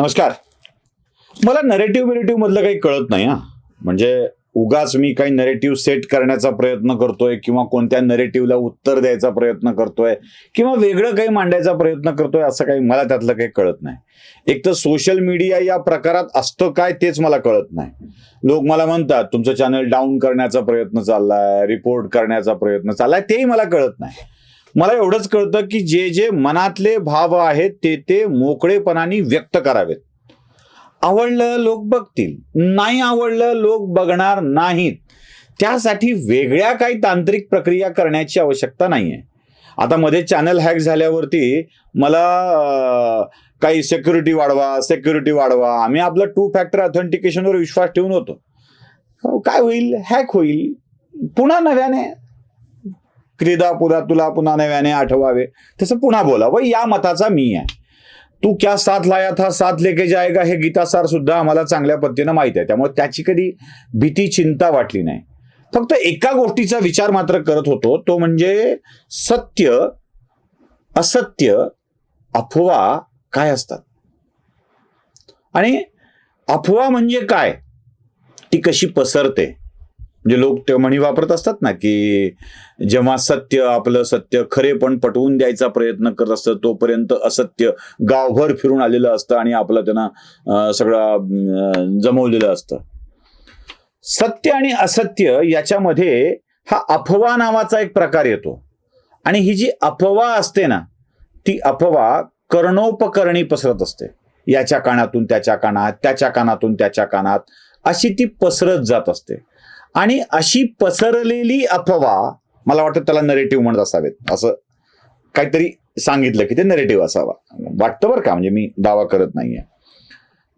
नमस्कार. मला नरेटिव्ह बिरेटिव्ह मधलं काही कळत नाही हा. म्हणजे उगाच मी काही नरेटिव्ह सेट करण्याचा प्रयत्न करतोय किंवा कोणत्या नरेटिव्हला उत्तर द्यायचा प्रयत्न करतोय किंवा वेगळं काही मांडायचा प्रयत्न करतोय असं काही मला त्यातलं काही कळत नाही. एक तर सोशल मीडिया या प्रकारात असतं काय तेच मला कळत नाही. लोक मला म्हणतात तुमचं चॅनल डाऊन करण्याचा प्रयत्न चाललाय रिपोर्ट करण्याचा प्रयत्न चाललाय तेही मला कळत नाही. मला एवढंच कळतं की जे जे मनातले भाव आहेत ते ते मोकळेपणाने व्यक्त करावेत. आवडलं लोक बघतील. नाही आवडलं लोक बघणार नाहीत. त्यासाठी वेगळ्या काही तांत्रिक प्रक्रिया करण्याची आवश्यकता नाही आहे आता मध्ये चॅनल हॅक झाल्यावरती मला काही सेक्युरिटी वाढवा सेक्युरिटी वाढवा. आम्ही आपलं टू फॅक्टर ऑथेंटिकेशनवर विश्वास ठेवून होतो. काय होईल? हॅक होईल. पुन्हा नव्याने क्रीदा पुरा तुला पुन्हा नव्याने आठवावे. तसं पुन्हा बोलावं या मताचा मी आहे. तू क्या साथ लाया था साथ लेके जायगा हे गीतासार सुद्धा आम्हाला चांगल्या पद्धतीनं माहीत आहे. त्यामुळे त्याची कधी भीती चिंता वाटली नाही. फक्त एका गोष्टीचा विचार मात्र करत होतो. तो म्हणजे सत्य असत्य अफवा काय असतात? आणि अफवा म्हणजे काय? ती कशी पसरते? म्हणजे लोक ते म्हणी वापरत असतात ना की जेव्हा सत्य आपलं सत्य खरे पण पटवून द्यायचा प्रयत्न करत असतं तोपर्यंत असत्य गावभर फिरून आलेलं असतं आणि आपलं त्यांना सगळं जमवलेलं असतं. सत्य आणि असत्य याच्यामध्ये हा अफवा नावाचा एक प्रकार येतो. आणि ही जी अफवा असते ना ती अफवा कर्णोपकरणी पसरत असते. याच्या कानातून त्याच्या कानात त्याच्या कानातून त्याच्या कानात अशी ती पसरत जात असते. आणि अशी पसरलेली अफवा मला वाटतं त्याला नरेटिव्ह म्हणत असावेत. असं काहीतरी सांगितलं की ते नरेटिव्ह असावा. वाटतं बरं का म्हणजे मी दावा करत नाहीये.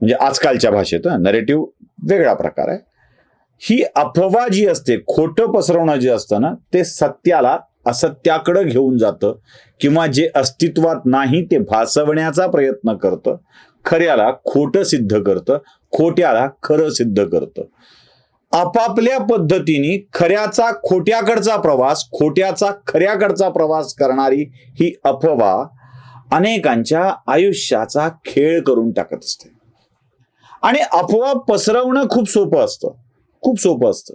म्हणजे आजकालच्या भाषेत नरेटिव्ह वेगळा प्रकार आहे. ही अफवा जी असते खोटं पसरवणं जे असतं ना ते सत्याला असत्याकडं घेऊन जातं किंवा जे अस्तित्वात नाही ते भासवण्याचा प्रयत्न करतं. खऱ्याला खोटं सिद्ध करतं खोट्याला खरं सिद्ध करतं. आपापल्या पद्धतीने खऱ्याचा खोट्याकडचा प्रवास खोट्याचा खऱ्याकडचा प्रवास करणारी ही अफवा अनेकांच्या आयुष्याचा खेळ करून टाकत असते. आणि अफवा पसरवणं खूप सोपं असतं. खूप सोपं असतं.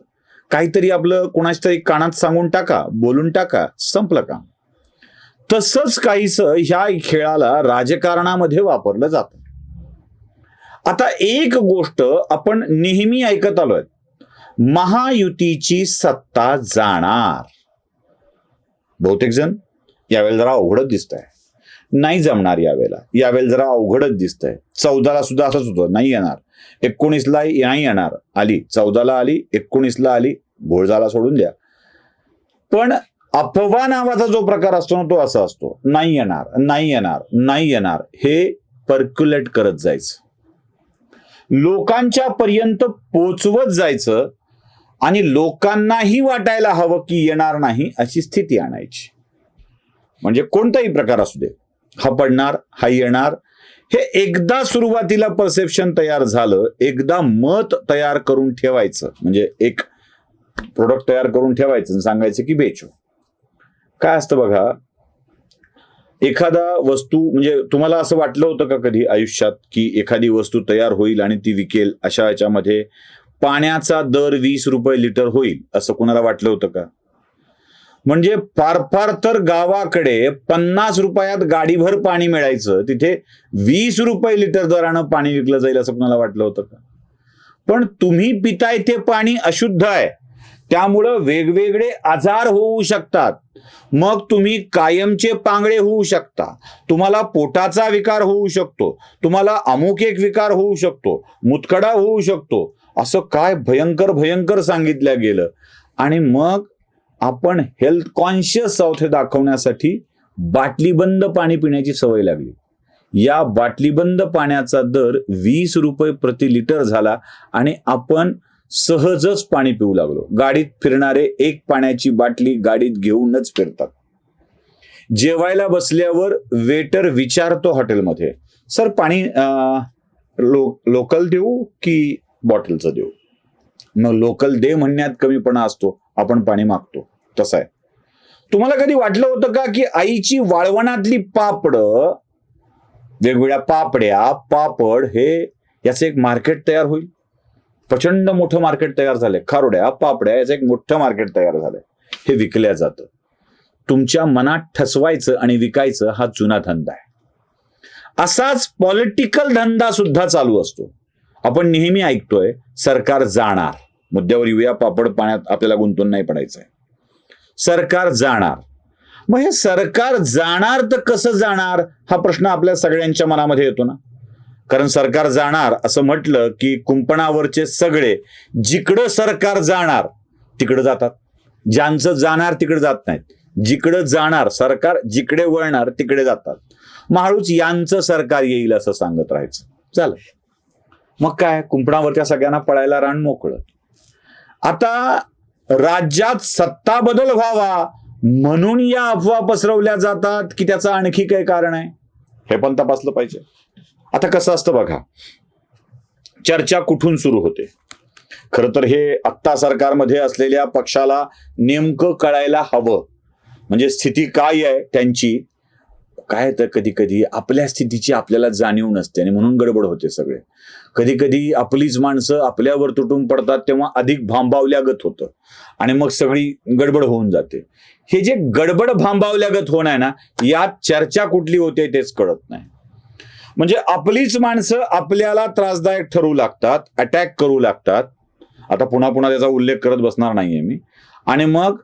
काहीतरी आपलं कोणाच्या तरी कानात सांगून टाका बोलून टाका संपलं काम. तसंच काहीस ह्या खेळाला राजकारणामध्ये वापरलं जातं. आता एक गोष्ट आपण नेहमी ऐकत आलोय. महायुतीची सत्ता जाणार. बहुतेक जण यावेळेला जरा अवघडच दिसत आहे नाही जमणार यावेळेला. यावेळेला जरा अवघडच दिसतंय. चौदाला सुद्धा असंच होतं. नाही येणार. एकोणीसला नाही येणार. आली. चौदाला आली. एकोणीसला आली. घोळजाला सोडून द्या. पण अफवा नावाचा जो प्रकार असतो ना तो असा असतो. नाही येणार. नाही येणार. नाही येणार. हे पर्क्युलेट करत जायचं. लोकांच्या पर्यंत पोचवत जायचं. आणि लोकांनाही वाटायला हवं की येणार नाही अशी स्थिती आणायची. म्हणजे कोणताही प्रकार असू दे. हा पडणार हा येणार. हे एकदा सुरुवातीला परसेप्शन तयार झालं एकदा मत तयार करून ठेवायचं. म्हणजे एक प्रोडक्ट तयार करून ठेवायचं आणि सांगायचं की बेचो. काय असतं बघा एखादा वस्तू म्हणजे तुम्हाला असं वाटलं होतं का कधी आयुष्यात की एखादी वस्तू तयार होईल आणि ती विकेल अशा याच्यामध्ये पाण्याचा दर वीस रुपये लिटर होईल असं कुणाला वाटलं होतं का? म्हणजे फार फार तर गावाकडे पन्नास रुपयात गाडीभर पाणी मिळायचं तिथे वीस रुपये लिटर दरानं पाणी विकलं जाईल असं कुणाला वाटलं होतं का? पण तुम्ही पिताय ते पाणी अशुद्ध आहे. त्यामुळं वेगवेगळे आजार होऊ शकतात. मग तुम्ही कायमचे पांगळे होऊ शकता. तुम्हाला पोटाचा विकार होऊ शकतो. तुम्हाला अमुक एक विकार होऊ शकतो. मुतखडा होऊ शकतो. असं काय भयंकर भयंकर सांगितलं गेलं. आणि मग आपण हेल्थ कॉन्शियस आहोत हे दाखवण्यासाठी बाटलीबंद पाणी पिण्याची सवय लागली. या बाटलीबंद पाण्याचा दर वीस रुपये प्रति लिटर झाला आणि आपण सहजच पाणी पिऊ लागलो. गाडीत फिरणारे एक पाण्याची बाटली गाडीत घेऊनच फिरतात. जेवायला बसल्यावर वेटर विचारतो हॉटेलमध्ये सर पाणी लो लोकल देऊ की बॉटलचं देऊ. मग लोकल दे म्हणण्यात कमीपणा असतो आपण पाणी मागतो. तसं आहे. तुम्हाला कधी वाटलं होतं का की आईची वाळवणातली पापड वेगवेगळ्या पापड्या पापड हे याचं एक मार्केट तयार होईल? प्रचंड मोठं मार्केट तयार झालंय. खारोड्या पापड्या याचं एक मोठं मार्केट तयार झालंय. हे विकल्या जातं. तुमच्या मनात ठसवायचं आणि विकायचं हा जुना धंदा आहे. असाच पॉलिटिकल धंदा सुद्धा चालू असतो. आपण नेहमी ऐकतोय सरकार जाणार. मुद्द्यावर येऊया पापड पाण्यात आपल्याला गुंतून नाही पडायचंय. सरकार जाणार. मग हे सरकार जाणार तर कसं जाणार? हा प्रश्न आपल्या सगळ्यांच्या मनामध्ये येतो ना. कारण सरकार जाणार असं म्हटलं की कुंपणावरचे सगळे जिकडं सरकार जाणार तिकडं जातात. ज्यांचं जाणार तिकडे जात नाहीत. जिकडं जाणार सरकार जिकडे वळणार तिकडे जातात. महाळूच यांचं सरकार येईल असं सांगत राहायचं. चाल मग काय? कुंपणावरच्या सगळ्यांना पळायला रान मोकळं. आता राज्यात सत्ता बदल व्हावा म्हणून या अफवा पसरवल्या जातात की त्याचं आणखी काही कारण आहे? हे पण तपासलं पाहिजे. आता कसं असतं बघा. चर्चा कुठून सुरू होते? खरं तर हे आत्ता सरकारमध्ये असलेल्या पक्षाला नेमकं कळायला हवं. म्हणजे स्थिती काय आहे त्यांची? काय तर कधी कधी आपल्या स्थितीची आपल्याला जाणीव नसते आणि म्हणून गडबड होते सगळे. कधी कधी आपलीच माणसं आपल्यावर तुटून पडतात तेव्हा अधिक भांबावल्यागत होतं आणि मग सगळी गडबड होऊन जाते. हे जे गडबड भांबावल्यागत होणं आहे ना यात चर्चा कुठली होते तेच कळत नाही. म्हणजे आपलीच माणसं आपल्याला त्रासदायक ठरू लागतात अटॅक करू लागतात. आता पुन्हा पुन्हा त्याचा उल्लेख करत बसणार नाहीये मी. आणि मग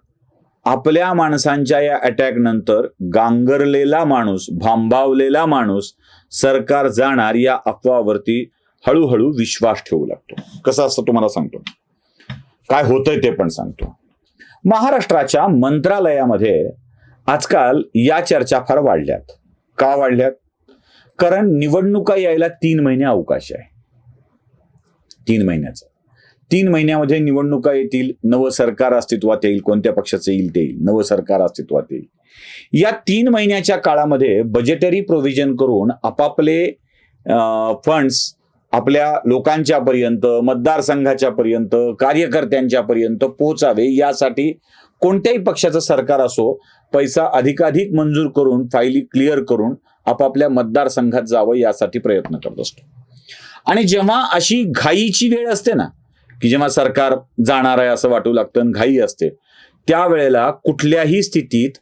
आपल्या माणसांच्या या अटॅक नंतर गांगरलेला माणूस भांबावलेला माणूस सरकार जाणार या अफवावरती हळूहळू विश्वास ठेवू लागतो. कसं असतं तुम्हाला सांगतो. काय होतंय ते पण सांगतो. महाराष्ट्राच्या मंत्रालयामध्ये आजकाल या चर्चा फार वाढल्यात. का वाढल्यात? कारण निवडणुका यायला तीन महिने अवकाश आहे. तीन महिन्याचा. तीन महिन्यामध्ये निवडणुका येतील नवं सरकार अस्तित्वात येईल कोणत्या पक्षाचं येईल ते येईल नवं सरकार अस्तित्वात येईल. या तीन महिन्याच्या काळामध्ये बजेटरी प्रोव्हिजन करून आपापले फंड्स आपल्या लोकांच्या पर्यंत मतदारसंघाच्या पर्यंत कार्यकर्त्यांच्या पर्यंत पोहोचावे यासाठी कोणत्याही पक्षाचं सरकार असो पैसा अधिकाधिक मंजूर करून फायली क्लिअर करून आपापल्या मतदारसंघात जावं यासाठी प्रयत्न करत असतो. आणि जेव्हा अशी घाईची वेळ असते ना की जेव्हा सरकार जाणार आहे असं वाटू लागतं आणि घाई असते त्यावेळेला कुठल्याही स्थितीत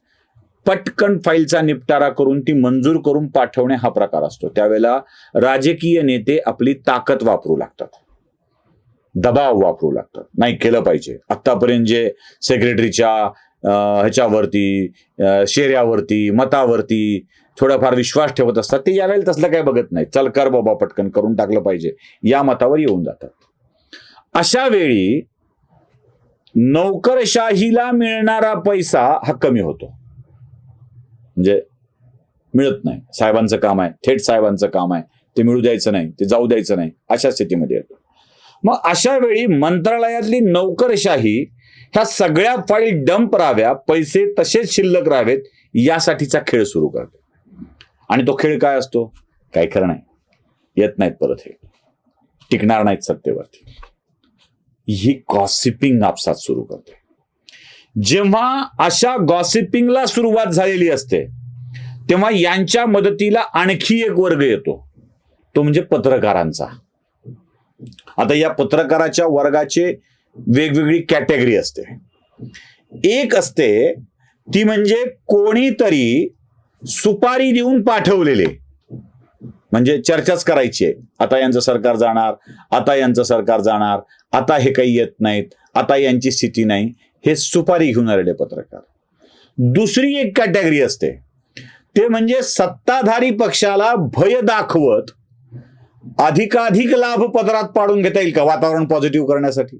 पटकन फाईलचा निपटारा करून ती मंजूर करून पाठवणे हा प्रकार असतो. त्यावेळेला राजकीय नेते आपली ताकद वापरू लागतात. दबाव वापरू लागतात. नाही केलं पाहिजे. आतापर्यंत जे सेक्रेटरीच्या ह्याच्यावरती शेऱ्यावरती मतावरती थोडाफार विश्वास ठेवत असतात ते यावेळेला तसलं काय बघत नाही चल कर बाबा पटकन करून टाकलं पाहिजे. या मतावर येऊन जातात. अशा वेळी नोकरशाहीला मिळणारा पैसा हा कमी होतो. म्हणजे मिळत नाही. साहेबांचं काम आहे थेट साहेबांचं काम आहे. ते मिळू द्यायचं नाही ते जाऊ द्यायचं नाही अशा स्थितीमध्ये येतो. मग अशा वेळी मंत्रालयातली नोकरशाही ह्या सगळ्या फाईल डंप राहाव्या पैसे तसेच शिल्लक राहावेत यासाठीचा खेळ सुरू करते. आणि तो खेळ काय असतो? काय खरं नाही. येत नाहीत परत हे. टिकणार नाहीत सत्तेवरती. ही गॉसिपिंग आपसात सुरू करते. जेव्हा अशा गॉसिपिंगला सुरुवात झालेली असते तेव्हा यांच्या मदतीला आणखी एक वर्ग येतो. तो म्हणजे पत्रकारांचा. आता या पत्रकाराच्या वर्गाचे वेगवेगळी कॅटेगरी असते. एक असते ती म्हणजे कोणीतरी सुपारी देऊन पाठवलेले. म्हणजे चर्चाच करायची आहे. आता यांचं सरकार जाणार आता यांचं सरकार जाणार आता हे काही येत नाहीत आता यांची स्थिती नाही. हे सुपारी घेऊन आलेले पत्रकार. दुसरी एक कॅटेगरी असते. ते म्हणजे सत्ताधारी पक्षाला भय दाखवत अधिकाधिक लाभ पदरात पाडून घेता येईल का वातावरण पॉझिटिव्ह करण्यासाठी?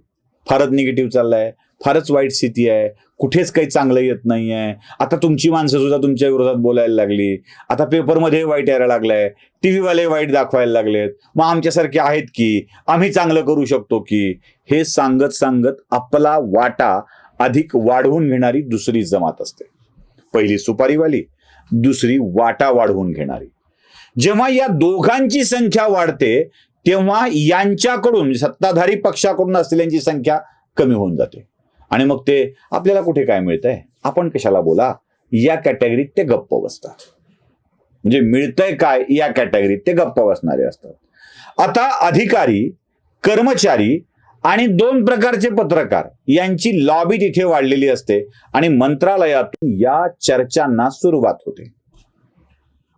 फारच निगेटिव्ह चाललंय फारच वाईट स्थिती आहे कुठेच काही चांगलं येत नाही आहे आता तुमची माणसं सुद्धा तुमच्या विरोधात बोलायला लागली. आता पेपरमध्ये वाईट यायला लागलंय. टीव्हीवाले वाईट दाखवायला लागलेत. मग आमच्यासारखे आहेत की? आम्ही चांगलं करू शकतो की? हे सांगत सांगत आपला वाटा अधिक वाढवून घेणारी दुसरी जमात असते. पहिली सुपारीवाली दुसरी वाटा वाढवून घेणारी. जेव्हा या दोघांची संख्या वाढते तेव्हा यांच्याकडून सत्ताधारी पक्षाकडून असलेल्यांची संख्या कमी होऊन जाते. आणि मग ते आपल्याला कुठे काय मिळतंय? आपण कशाला बोला? या कॅटेगरीत ते गप्प बसतात. म्हणजे मिळतंय काय? या कॅटेगरीत ते गप्पा बसणारे असतात. आता अधिकारी कर्मचारी आणि दोन प्रकारचे पत्रकार यांची लॉबी तिथे वाढलेली असते आणि मंत्रालयातून या चर्चांना सुरुवात होते.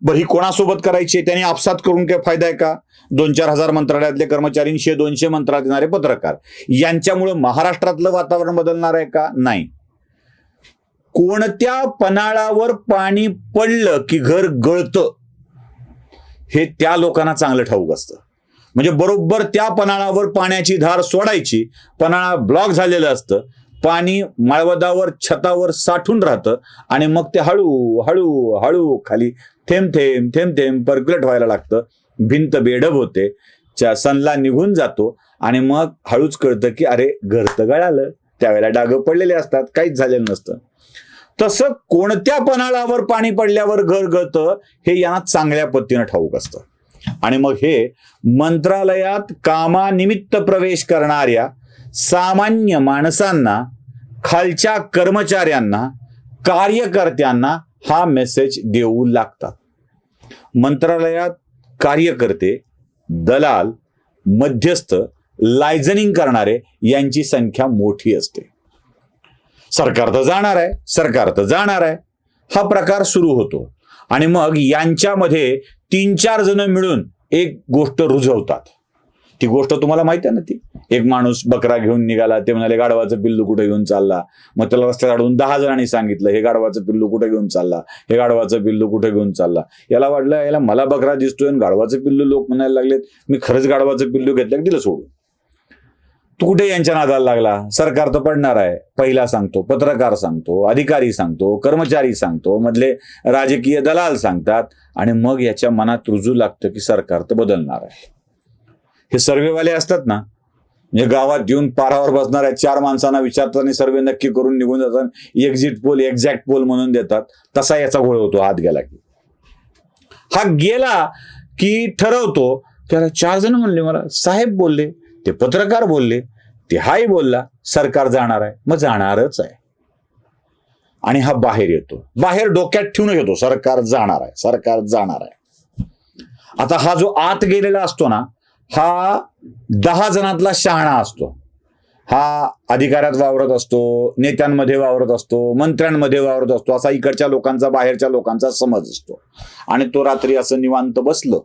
बरं ही कोणासोबत करायची आहे? त्यांनी आपसात करून काय फायदा आहे का? दोन चार हजार मंत्रालयातले कर्मचारीशे दोनशे मंत्रालयात येणारे पत्रकार. यांच्यामुळे महाराष्ट्रातलं वातावरण बदलणार आहे का? नाही. कोणत्या पनाळावर पाणी पडलं की घर गळतं हे त्या लोकांना चांगलं ठाऊक असतं. म्हणजे बरोबर त्या पनाळावर पाण्याची धार सोडायची पनाळा ब्लॉक झालेलं असतं पाणी माळवदावर छतावर साठून राहतं आणि मग ते हळू हळू हळू खाली थेंब थेंब थेंब थेंब पर्क्युलेट व्हायला लागतं. भिंत बेडब होते. च्या सनला निघून जातो आणि मग हळूच कळतं की अरे घरतं गळालं. त्यावेळेला डागं पडलेले असतात. काहीच झालेलं नसतं. तसं कोणत्या पनाळावर पाणी पडल्यावर घर गळतं हे यांना चांगल्या पद्धतीनं ठाऊक असतं. आणि मग हे मंत्रालयात कामानिमित्त प्रवेश करणाऱ्या सामान्य माणसांना खालच्या कर्मचाऱ्यांना कार्यकर्त्यांना हा मेसेज देऊ लागतात. मंत्रालयात कार्यकर्ते दलाल मध्यस्थ लायझनिंग करणारे यांची संख्या मोठी असते. सरकार तर जाणार आहे सरकार तर जाणार आहे. हा प्रकार सुरू होतो आणि मग यांच्यामध्ये तीन चार जण मिळून एक गोष्ट रुजवतात. ती गोष्ट तुम्हाला माहिती आहे ना ती? एक माणूस बकरा घेऊन निघाला ते म्हणाले गाडवाचं पिल्लू कुठे घेऊन चालला? मग त्याला रस्त्यात अडवून दहा जणांनी सांगितलं हे गाडवाचं पिल्लू कुठे घेऊन चालला? हे गाडवाचं पिल्लू कुठे घेऊन चालला? याला वाटलं याला मला बकरा दिसतोय आणि गाढवाचं पिल्लू लोक म्हणायला लागलेत मी खरंच गाडवाचं पिल्लू घेतलं की दिलं सोडून. तू कुठे यांच्या नादाला लागला? सरकार तर पडणार आहे. पहिला सांगतो पत्रकार सांगतो अधिकारी सांगतो कर्मचारी सांगतो मधले राजकीय दलाल सांगतात आणि मग याच्या मनात रुजू लागतं की सरकार तर बदलणार आहे. हे सर्वेवाले असतात ना म्हणजे गावात येऊन पारावर बसणाऱ्या चार माणसांना विचारतात आणि सर्वे नक्की करून निघून जातात. एक्झिट पोल एक्झॅक्ट पोल म्हणून देतात. तसा याचा घोळ होतो हात गेला की. हा गेला की ठरवतो त्याला चार जण म्हणले मला साहेब बोलले ते पत्रकार बोलले ते हाही बोलला सरकार जाणार आहे. मग जाणारच आहे. आणि हा बाहेर येतो. बाहेर डोक्यात ठेवून येतो सरकार जाणार आहे सरकार जाणार आहे. आता हा जो आत गेलेला असतो ना हा दहा जणातला शहाणा असतो. हा अधिकाऱ्यात वावरत असतो नेत्यांमध्ये वावरत असतो मंत्र्यांमध्ये वावरत असतो असा इकडच्या लोकांचा बाहेरच्या लोकांचा समज असतो. आणि तो रात्री असं निवांत बसलं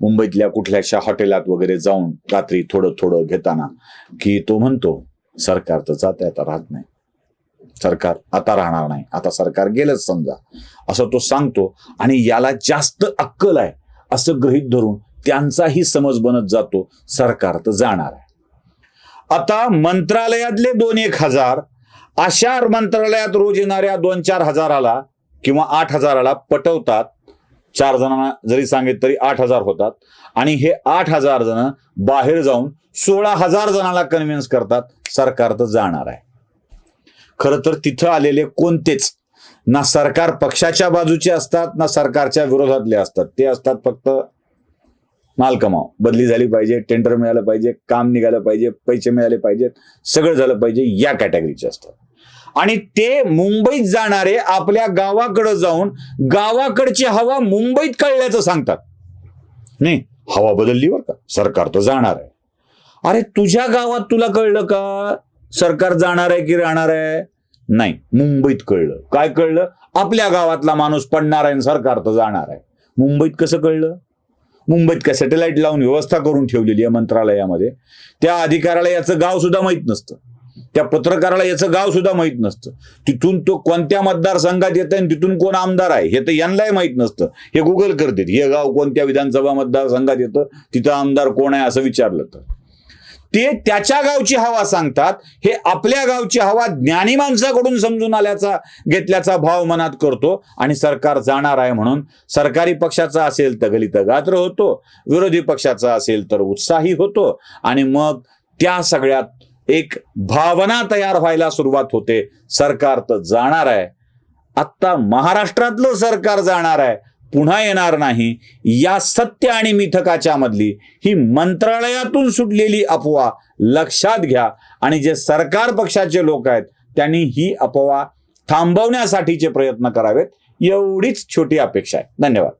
मुंबईतल्या कुठल्याशा हॉटेलात वगैरे जाऊन रात्री थोडं थोडं घेताना की तो म्हणतो सरकार तर जाते आता राहत नाही. सरकार आता राहणार नाही. आता सरकार गेलंच समजा. असं तो सांगतो आणि याला जास्त अक्कल आहे असं गृहीत धरून त्यांचाही समज बनत जातो. सरकार तर जाणार आहे. आता मंत्रालयातले दोन एक हजार अशा मंत्रालयात रोज येणाऱ्या दोन चार हजाराला किंवा आठ हजाराला पटवतात. चार जणांना जरी सांगितलं तरी आठ हजार होतात. आणि हे आठ हजार जण बाहेर जाऊन सोळा हजार जणांना कन्व्हिन्स करतात सरकार तर जाणार आहे. खरं तर तिथं आलेले कोणतेच ना सरकार पक्षाच्या बाजूचे असतात ना सरकारच्या विरोधातले असतात. ते असतात फक्त माल कमाव. बदली झाली पाहिजे टेंडर मिळालं पाहिजे काम निघालं पाहिजे पैसे मिळाले पाहिजेत सगळं झालं पाहिजे या कॅटेगरीचे असतात आणि ते मुंबईत जाणारे आपल्या गावाकडे जाऊन गावाकडची हवा मुंबईत कळल्याचं सांगतात. नाही हवा बदलली बरं का सरकार तर जाणार आहे. अरे तुझ्या गावात तुला कळलं का? सरकार जाणार आहे की राहणार आहे? नाही मुंबईत कळलं. काय कळलं? आपल्या गावातला माणूस पडणार आहे आणि सरकार तर जाणार आहे. मुंबईत कसं कळलं? मुंबईत काय सॅटेलाईट लावून व्यवस्था करून ठेवलेली आहे मंत्रालयामध्ये. त्या अधिकाऱ्याला याचं गाव सुद्धा माहीत नसतं. त्या पत्रकाराला याचं गाव सुद्धा माहीत नसतं. तिथून तो कोणत्या मतदारसंघात येत आणि तिथून कोण आमदार आहे हे तर यांनाही माहीत नसतं. हे गुगल करतात हे गाव कोणत्या विधानसभा मतदारसंघात येतं तिथं आमदार कोण आहे असं विचारलं तर. ते त्याच्या गावची हवा सांगतात हे आपल्या गावची हवा ज्ञानी माणसाकडून समजून आल्याचा घेतल्याचा भाव मनात करतो आणि सरकार जाणार आहे म्हणून सरकारी पक्षाचा असेल तर गलित गात्र होतो विरोधी पक्षाचा असेल तर उत्साही होतो आणि मग त्या सगळ्यात एक भावना तयार व्हायला सुरुवात होते. सरकार तर जाणार आहे. आत्ता महाराष्ट्रातलं सरकार जाणार आहे. पुन्हा येणार नाही. या सत्य आणि मिथकाच्या मधली ही मंत्रालयातून सुटलेली अफवा लक्षात घ्या. आणि जे सरकार पक्षाचे लोक आहेत त्यांनी ही अफवा थांबवण्यासाठीचे प्रयत्न करावेत. एवढीच छोटी अपेक्षा आहे. धन्यवाद.